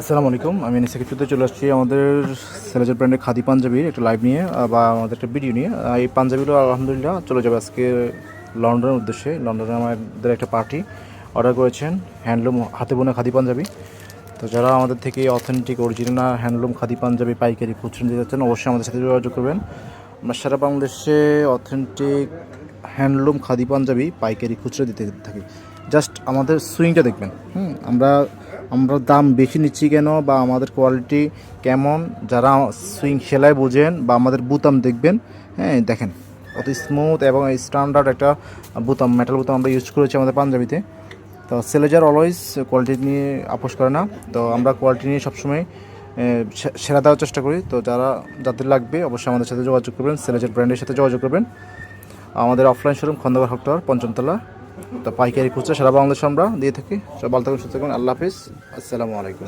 আসসালামু আলাইকুম। আমি সেক্রেটারিতে চলে আসছি আমাদের সেলেজের ব্র্যান্ডের খাদি পাঞ্জাবির একটা লাইভ নিয়ে বা আমাদের একটা ভিডিও নিয়ে। এই পাঞ্জাবিগুলো আলহামদুলিল্লাহ চলে যাবে আজকে লন্ডনের উদ্দেশ্যে। লন্ডনে আমাদের একটা পার্টি অর্ডার করেছেন হ্যান্ডলুম হাতে বোনা খাদি পাঞ্জাবি। তো যারা আমাদের থেকে authentic original handloom khadi panjabi পাইকারি খুচরো নিতে যাচ্ছেন অবশ্যই আমাদের সাথে যোগাযোগ করবেন। আমরা সারা বাংলাদেশে অথেন্টিক হ্যান্ডলুম খাদি পাঞ্জাবি পাইকারি খুচরো দিতে থাকি। জাস্ট আমাদের সুইংটা দেখবেন। হুম, আমরা আমরা দাম বেশি নিচ্ছি কেন বা আমাদের কোয়ালিটি কেমন? যারা সুইং সেলাই বোঝেন বা আমাদের বুতাম দেখবেন হ্যাঁ দেখেন, অত স্মুথ এবং স্ট্যান্ডার্ড একটা বুতাম মেটাল বুতাম আমরা ইউজ করেছি আমাদের পাঞ্জাবিতে। তো সেলেজার অলওয়েজ কোয়ালিটি নিয়ে আপোষ করে না। তো আমরা কোয়ালিটি নিয়ে সবসময় সেরা দেওয়ার চেষ্টা করি। তো যারা, যাদের লাগবে অবশ্যই আমাদের সাথে যোগাযোগ করবেন সেলেজার ব্র্যান্ডের সাথে যোগাযোগ করবেন। আমাদের অফলাইন শোরুম খন্দকার হকটার পঞ্চমতলা। তো পাইকারি খুচরা, সারা বাংলাদেশ আমরা দিয়ে থাকি। সব ভালো থাকুন, সুস্থ থাকুন। আল্লাহ হাফিজ। আসসালামু আলাইকুম।